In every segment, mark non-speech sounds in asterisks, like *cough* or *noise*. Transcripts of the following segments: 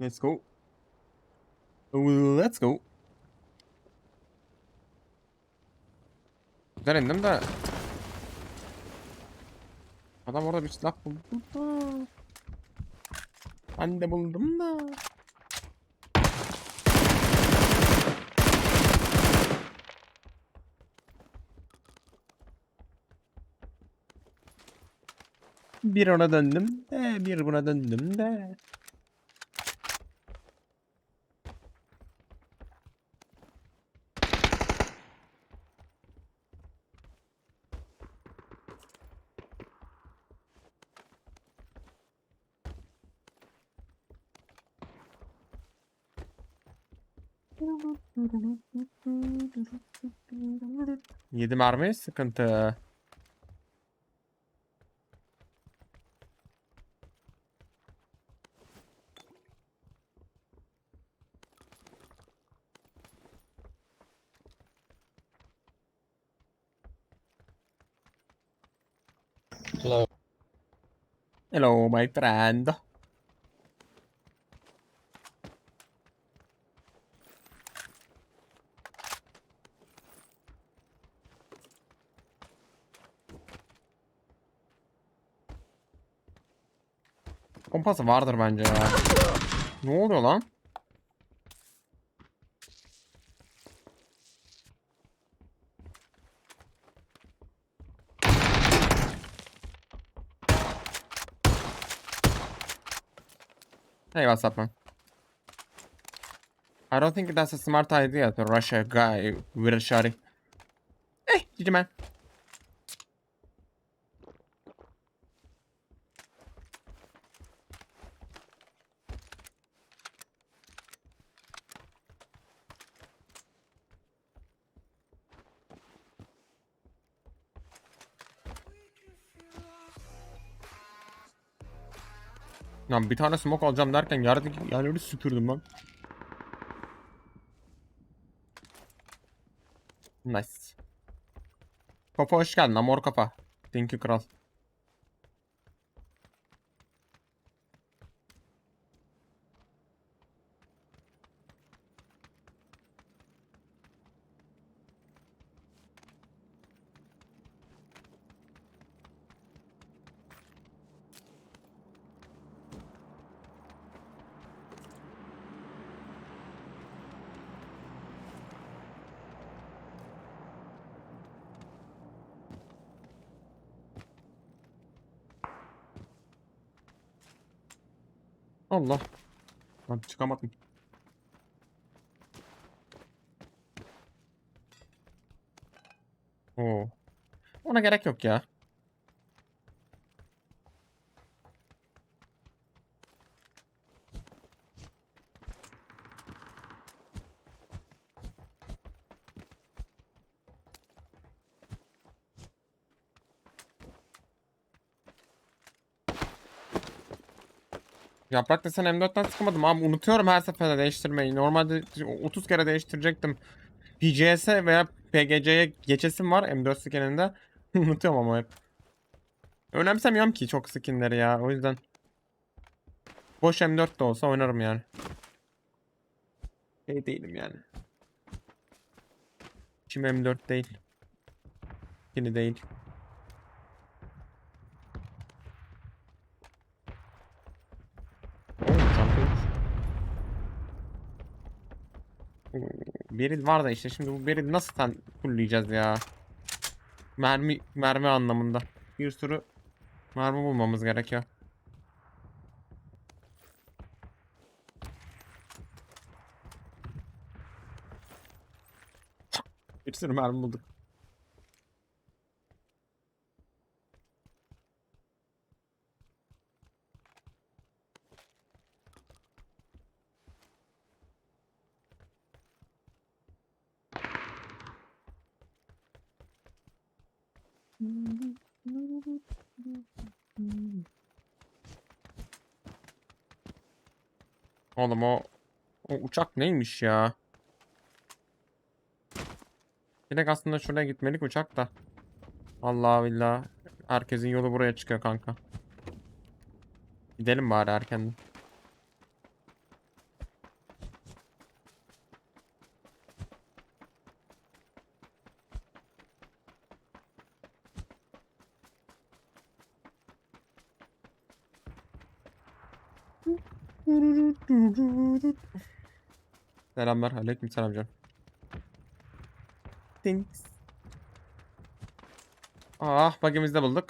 Let's go. Let's go. Güzel indim de. Adam orada bir silah buldu da. Ben de buldum da. Bir ona döndüm de, bir buna döndüm de. Yedi mermi sıkıntı. Hello. Hello my friend. Kompası vardır bence ya. Ne oluyor lan? Up, man? I don't think that's a smart idea to rush a guy with a shotty. Hey, GG, man. Lan bir tane smoke alacağım derken yerdeki yerleri süpürdüm lan. Nice. Kafa hoş geldin amor kafa. Thank you kral. Allah. Lan çıkamadım. Oo. Ona gerek yok ya. Yaprak desen M4'ten sıkamadım abi unutuyorum her seferinde değiştirmeyi. Normalde 30 kere değiştirecektim. PCS'e veya PGC'ye geçesim var M4 skininde. *laughs* Unutuyorum ama hep. Önemsemiyorum ki çok skinleri ya o yüzden. Boş M4 de olsa oynarım yani. Şey değilim yani. İçim M4 değil. Yeni değil. Oo, çantaymış. Oo, Beril var da işte şimdi bu beril nasıl sen fullleyeceğiz ya? Mermi mermi anlamında. Bir sürü mermi bulmamız gerekiyor. Bir sürü mermi bulduk. Oğlum o, o uçak neymiş ya? Direkt aslında şuraya gitmelik uçak da. Allah billah. Herkesin yolu buraya çıkıyor kanka. Gidelim bari erkenden. Selamlar. Aleyküm selam canım. Thanks. Ah bug'imizi de bulduk.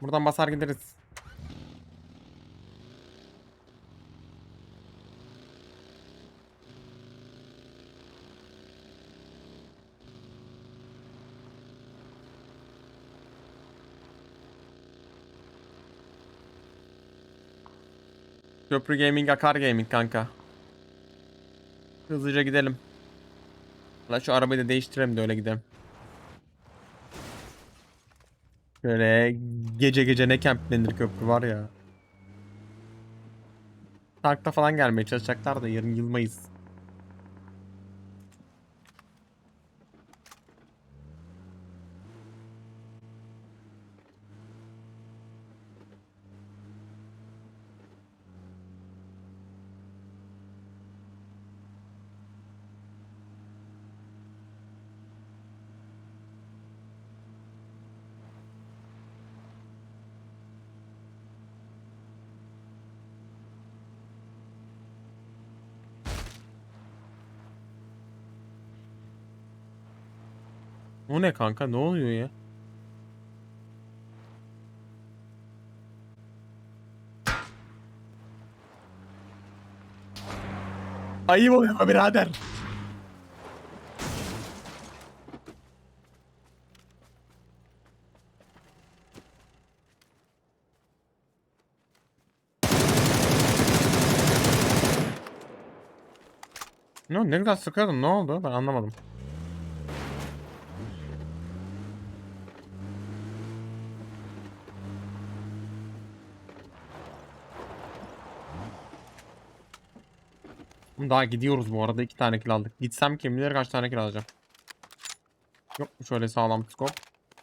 Buradan basar gideriz. Köprü Gaming Akar Gaming kanka. Hızlıca gidelim. La şu arabayı da değiştirelim de öyle gidelim. Böyle gece gece ne kemplenir köprü var ya. Tankta falan gelmeye çalışacaklar da yarın yılmayız. O ne kanka ne oluyor ya? Ayıp oluyor birader. Ne, ne kadar sıkıyordun ne oldu ben anlamadım. Daha gidiyoruz bu arada. iki tane kill aldık. Gitsem kim bilir kaç tane kill alacağım. Yok mu şöyle sağlam skop?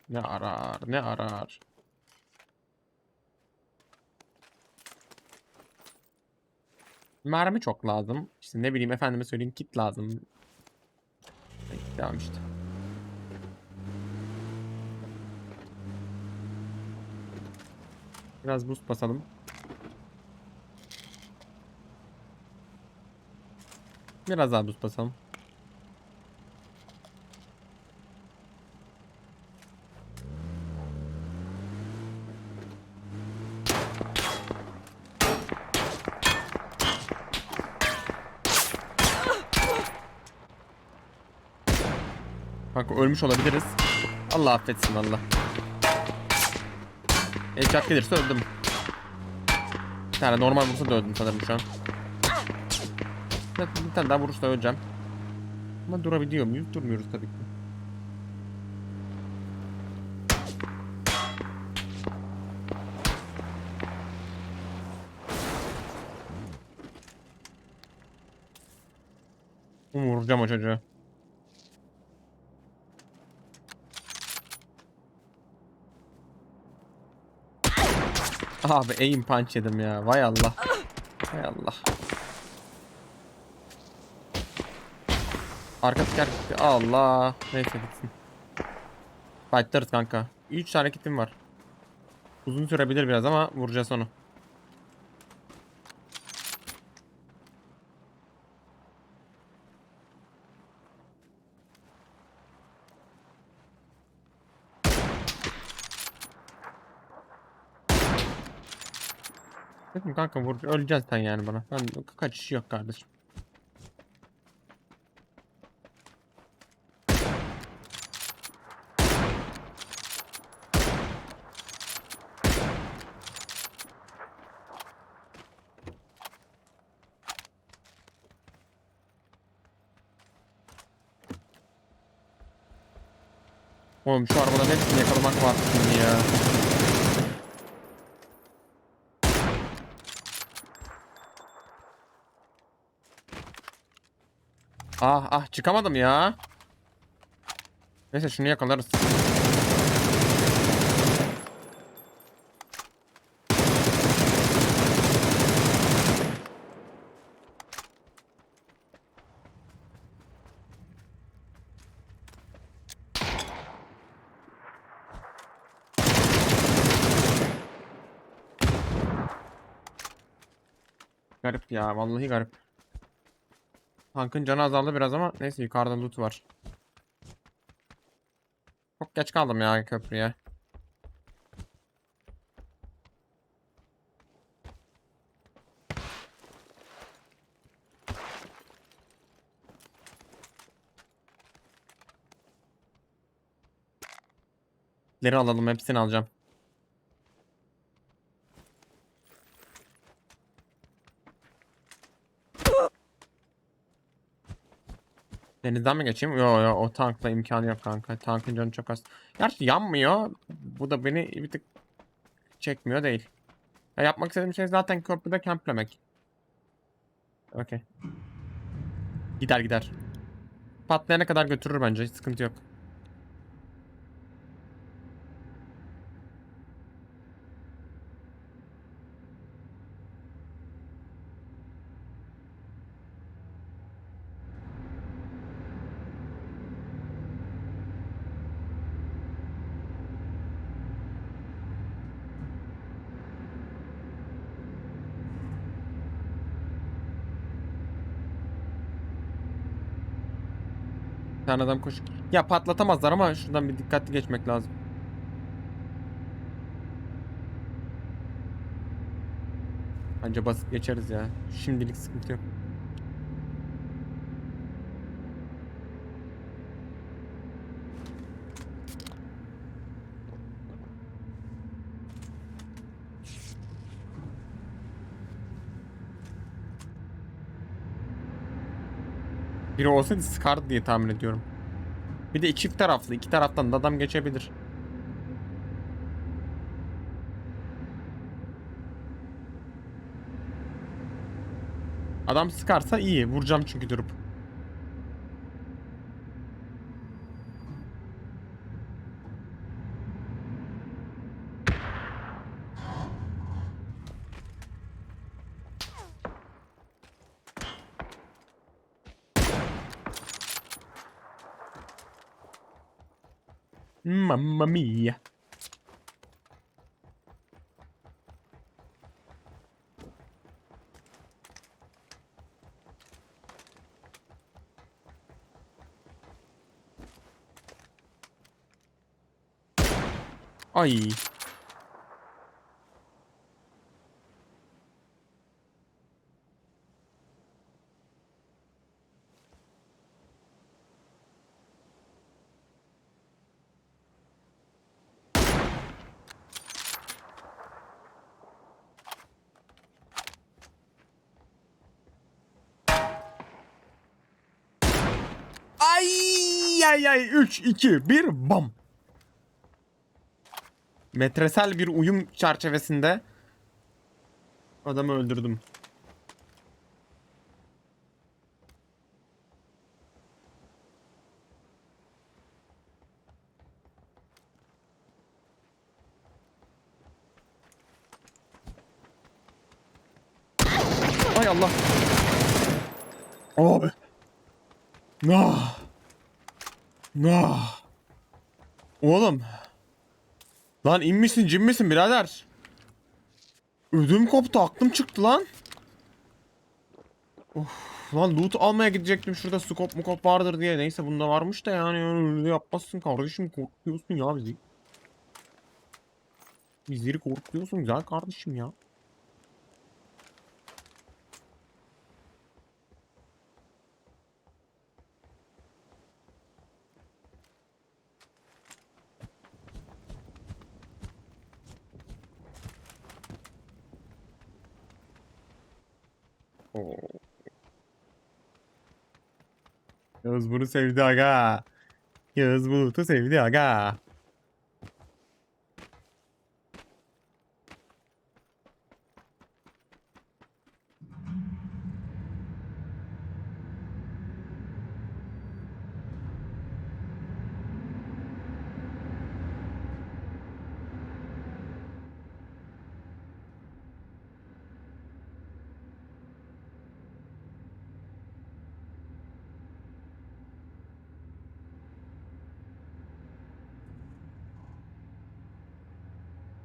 Ne arar ne arar. Mermi çok lazım. İşte ne bileyim efendime söyleyeyim kit lazım. Devam işte. Biraz boost basalım. Biraz daha boost basalım. Bak ölmüş olabiliriz. Allah affetsin Allah. Headshot gelirse öldüm. Bir tane normal vursa da öldüm sanırım şu an. Zaten bir tane daha vurursa öleceğim. Ama durabiliyor muyuz? Durmuyoruz tabii ki. Vuracağım o çocuğu. Abi aim punch yedim ya. Vay Allah. Vay Allah. Arka teker. Allah. Neyse gitsin. Fightlarız kanka. 3 tane kitim var. Uzun sürebilir biraz ama vuracağız onu. Dedim kanka vur öleceksin sen yani bana. Ben kaçış yok kardeşim. Oğlum şu arabaların hepsini yakalamak var şimdi ya. Ah ah çıkamadım ya. Neyse şunu yakalarız. Garip ya vallahi garip. Tankın canı azaldı biraz ama neyse yukarıda loot var. Çok geç kaldım ya köprüye. Leri alalım hepsini alacağım. Denizden mi geçeyim? Yo yo o tankla imkanı yok kanka. Tankın canı çok az. Gerçi yanmıyor. Bu da beni bir tık çekmiyor değil. Ya yapmak istediğim şey zaten köprüde kemplemek. Okey. Gider gider. Patlayana kadar götürür bence. Hiç sıkıntı yok. Tane adam koş. Ya patlatamazlar ama şuradan bir dikkatli geçmek lazım. Bence basit geçeriz ya. Şimdilik sıkıntı yok. Biri olsaydı sıkardı diye tahmin ediyorum. Bir de çift taraflı. iki taraftan da adam geçebilir. Adam sıkarsa iyi. Vuracağım çünkü durup. Mamma mia. Ay. Ay ay ay 3 2 1 bam. Metresel bir uyum çerçevesinde adamı öldürdüm. Ay Allah. Abi. Nah. Nah. Oğlum. Lan inmişsin cinmişsin birader. Ödüm koptu aklım çıktı lan. Of, lan loot almaya gidecektim şurada scope mukop vardır diye. Neyse bunda varmış da yani öyle yapmazsın kardeşim korkuyorsun ya bizi. Bizleri korkuyorsun güzel kardeşim ya. Yağız bunu sevdi aga. Yağız Bulut'u sevdi aga.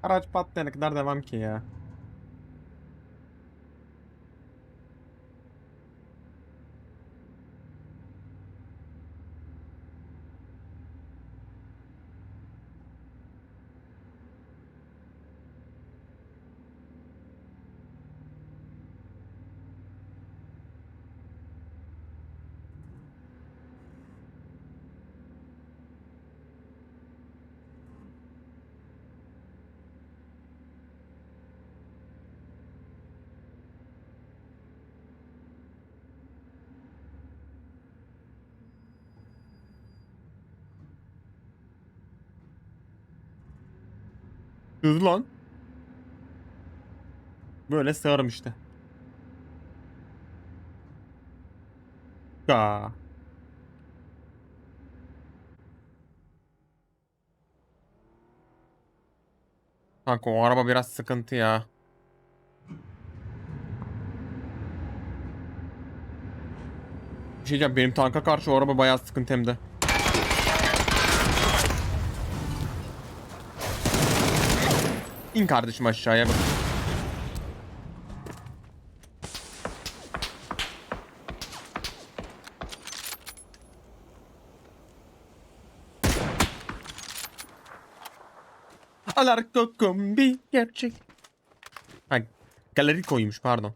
Araç patlayana kadar devam ki ya. Sığdı lan. Böyle sığarım işte. Ya. Kanka o araba biraz sıkıntı ya. Bir şey diyeceğim benim tanka karşı o araba bayağı sıkıntı hem de. İn kardeşim aşağıya bak. Alarko kombi gerçek. Ha, galeri koymuş pardon.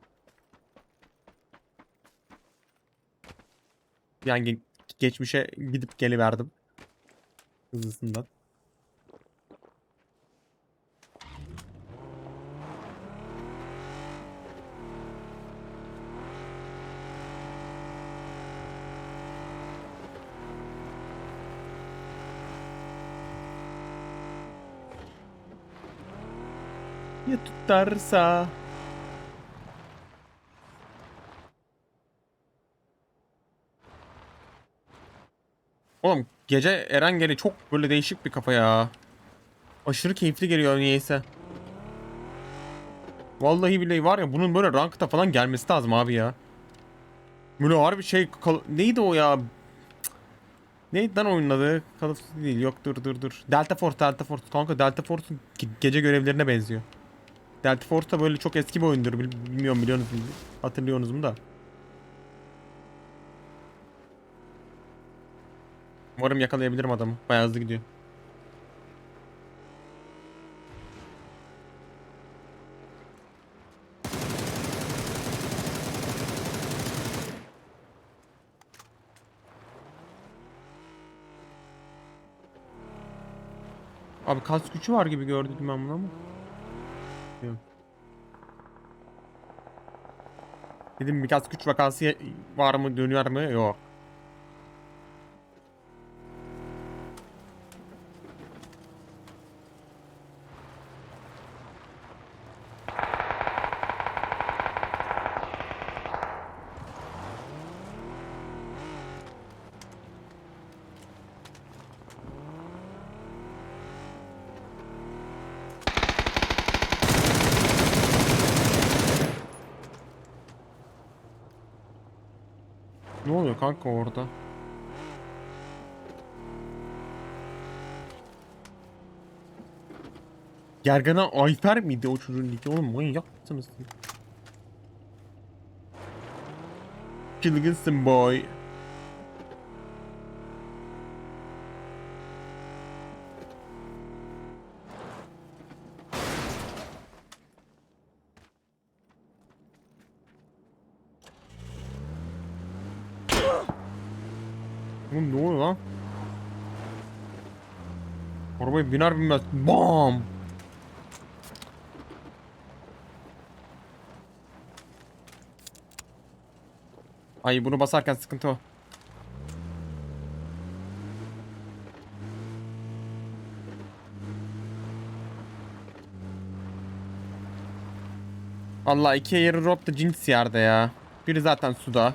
Yani ge- geçmişe gidip geliverdim. Hızlısından. Ya tutarsa? Oğlum gece Erengeli çok böyle değişik bir kafa ya. Aşırı keyifli geliyor niyeyse. Vallahi billahi var ya bunun böyle rankta falan gelmesi lazım abi ya. Böyle harbi şey neydi o ya? Neydi lan oyunun adı? Değil. Yok dur dur dur. Delta Force, Delta Force. Kanka Delta Force'un ge- gece görevlerine benziyor. Delta Force da böyle çok eski bir oyundur. Bil- Bilmiyorum biliyorsunuz mu? Hatırlıyorsunuz mu da. Umarım yakalayabilirim adamı. Bayağı hızlı gidiyor. Abi kas gücü var gibi gördüm ben bunu ama. Yok. Dedim bir kas güç vakası var mı dönüyor mu? Yok. Ne oluyor kanka orada? Gergana Ayfer miydi o çocuğun niki? Oğlum manyak mısınız? Çılgınsın boy. Oğlum ne oluyor lan? Arabaya biner binmez BAM! Ay bunu basarken sıkıntı o. Allah iki airdrop da cins yerde ya. Biri zaten suda.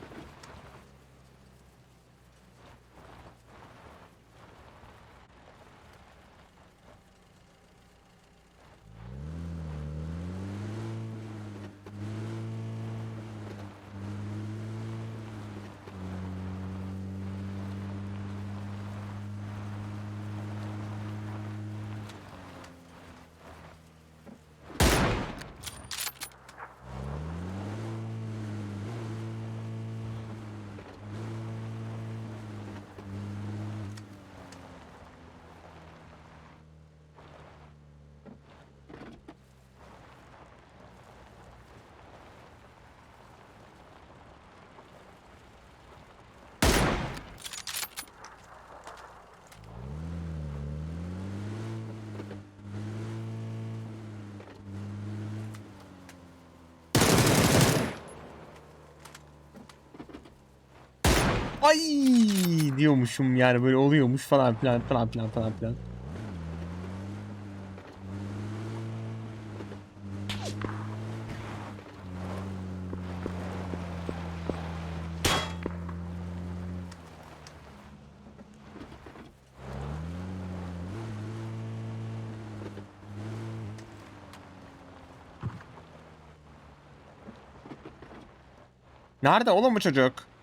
ay diyormuşum yani böyle oluyormuş falan filan falan filan falan filan. Nerede oğlum bu çocuk?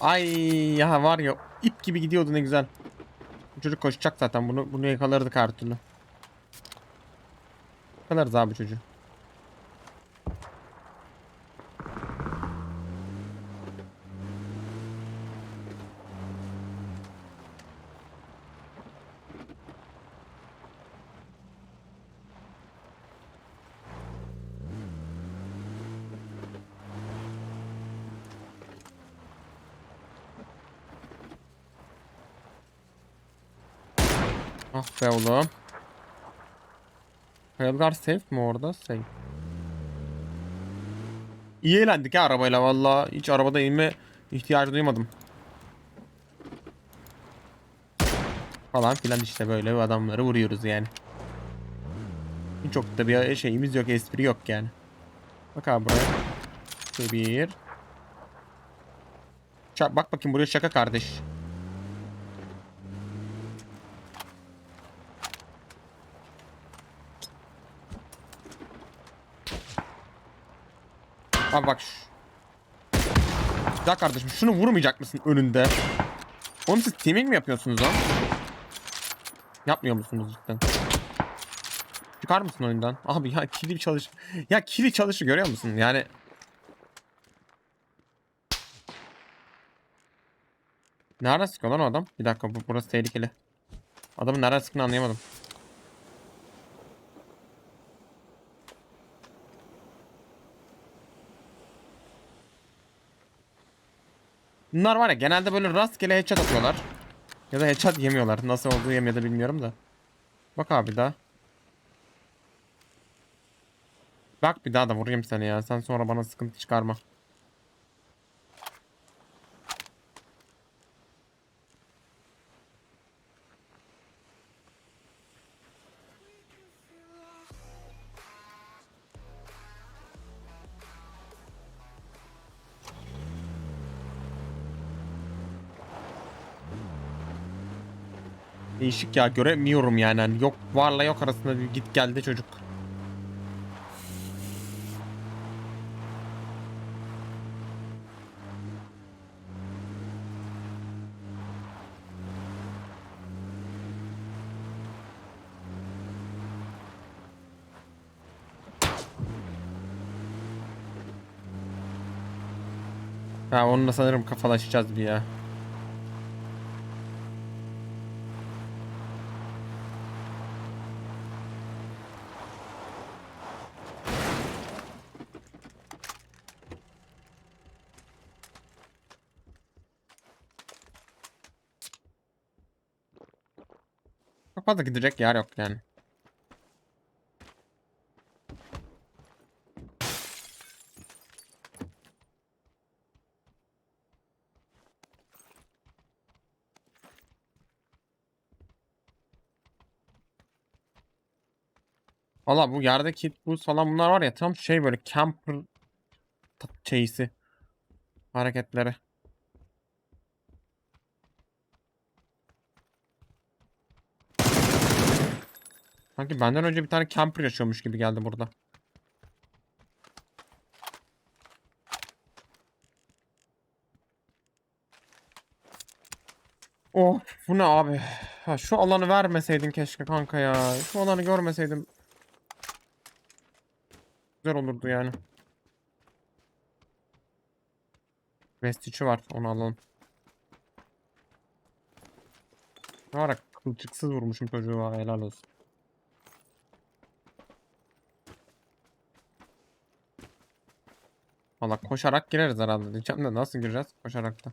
Ay ya var ya ip gibi gidiyordu ne güzel. Çocuk koşacak zaten bunu bunu yakalardık her türlü. Yakalarız abi çocuğu. Oğlum. Kayalılar safe mi orada? Safe. İyi eğlendik ha arabayla valla. Hiç arabada inme ihtiyacı duymadım. Falan filan işte böyle adamları vuruyoruz yani. Çok da bir şeyimiz yok, espri yok yani. Bak abi buraya. Şöyle bir. Ça- bak bakayım buraya şaka kardeş. Bak. şu- Güzel kardeşim şunu vurmayacak mısın önünde? Oğlum siz teaming mi yapıyorsunuz lan? Yapmıyor musunuz cidden? Çıkar mısın oyundan? Abi ya kilit çalış. Ya kilit çalışı görüyor musun? Yani Nerede sıkıyor lan o adam? Bir dakika bu burası tehlikeli. Adamın nerede sıktığını anlayamadım. Bunlar var ya genelde böyle rastgele headshot atıyorlar. Ya da headshot yemiyorlar. Nasıl olduğu yemiyor da bilmiyorum da. Bak abi daha. Bak bir daha da vurayım seni ya. Sen sonra bana sıkıntı çıkarma. Değişik ya göremiyorum yani. Hani yok varla yok arasında bir git geldi çocuk. Ha onunla sanırım kafalaşacağız bir ya. Fazla gidecek yer yok yani. Valla bu yerdeki bu falan bunlar var ya tam şey böyle camper şeysi hareketleri. Sanki benden önce bir tane camper yaşıyormuş gibi geldi burada. Oh bu ne abi? Ha, şu alanı vermeseydin keşke kanka ya. Şu alanı görmeseydim. Güzel olurdu yani. Vestiçi var onu alalım. Ne ya, kılçıksız vurmuşum çocuğu ha, helal olsun. Valla koşarak gireriz herhalde diyeceğim de nasıl gireceğiz koşarak da.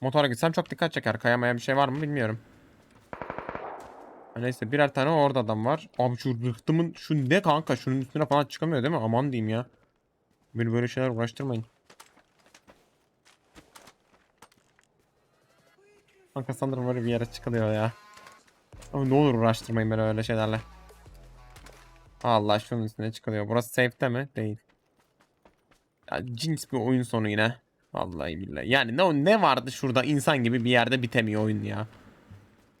Motora gitsem çok dikkat çeker. Kayamaya bir şey var mı bilmiyorum. Neyse birer tane orada adam var. Abi şu rıhtımın şu ne kanka şunun üstüne falan çıkamıyor değil mi? Aman diyeyim ya. Beni böyle şeyler uğraştırmayın. Kanka sanırım böyle bir yere çıkılıyor ya. Ama ne olur uğraştırmayın beni öyle şeylerle. Allah şunun üstüne çıkılıyor. Burası safe'te mi? Değil. Ya cins bir oyun sonu yine. Vallahi billahi. Yani ne, ne vardı şurada insan gibi bir yerde bitemiyor oyun ya.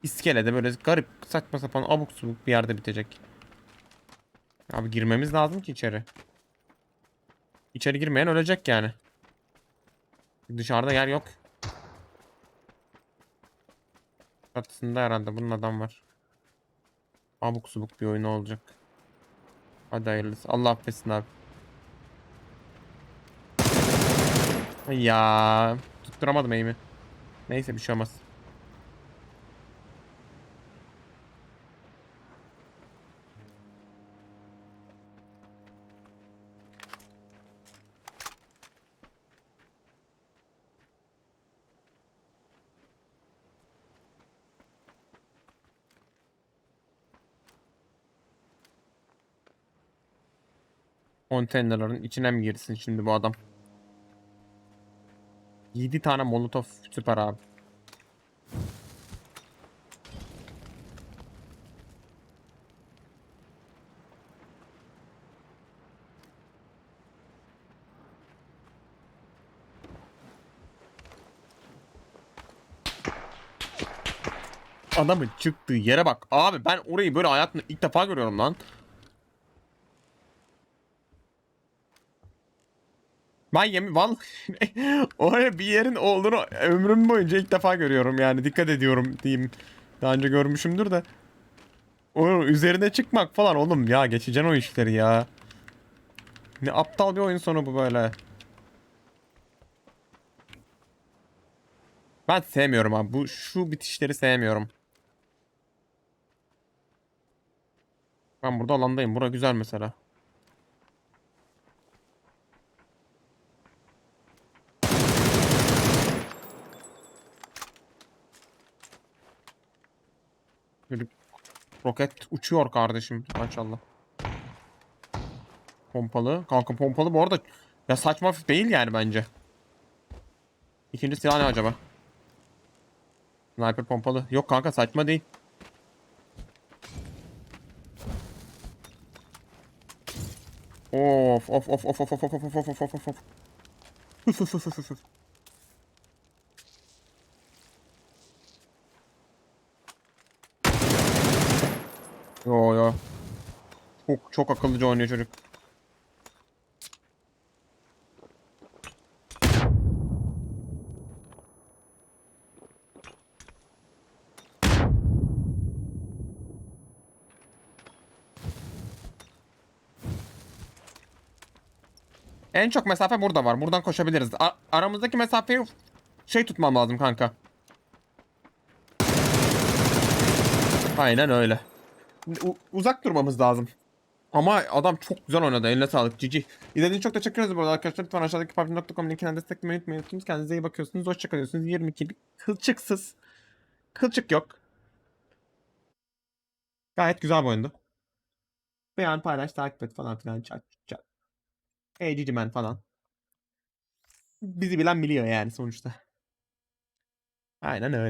İskelede böyle garip saçma sapan abuk subuk bir yerde bitecek. Abi girmemiz lazım ki içeri. İçeri girmeyen ölecek yani. Dışarıda yer yok. Çatısında herhalde bunun adam var. Abuk subuk bir oyun olacak. Hadi hayırlısı. Allah affetsin abi. Ya tutturamadım eğimi. Neyse bir şey olmaz. Konteynerların içine mi girsin şimdi bu adam? 7 tane molotof süper abi. Adamın çıktığı yere bak. Abi ben orayı böyle hayatımda ilk defa görüyorum lan. Ben yemin vallahi *laughs* oraya bir yerin olduğunu ömrüm boyunca ilk defa görüyorum yani dikkat ediyorum diyeyim. Daha önce görmüşümdür de. Onun üzerine çıkmak falan oğlum ya geçeceksin o işleri ya. Ne aptal bir oyun sonu bu böyle. Ben sevmiyorum abi. Bu şu bitişleri sevmiyorum. Ben burada alandayım. Bura güzel mesela. Böyle roket uçuyor kardeşim maşallah. Pompalı. Kanka pompalı bu arada ya saçma değil yani bence. İkinci silah ne acaba? Sniper pompalı. Yok kanka saçma değil. Of of of of of of of of of of of of of. Üf, Çok çok akıllıca oynuyor çocuk. En çok mesafe burada var. Buradan koşabiliriz. A- aramızdaki mesafeyi şey tutmam lazım kanka. Aynen öyle. U- uzak durmamız lazım. Ama adam çok güzel oynadı. Eline sağlık. Cici. İzlediğiniz çok teşekkür ederiz bu arada arkadaşlar. Lütfen aşağıdaki PUBG.com linkinden desteklemeyi unutmayın. Kendinize iyi bakıyorsunuz. Hoşçakalıyorsunuz. 22 kılçıksız. Kılçık yok. Gayet güzel bir oyundu. Beğen, paylaş, takip et falan filan. Çat çat. Hey Cici Man falan. Bizi bilen biliyor yani sonuçta. Aynen öyle.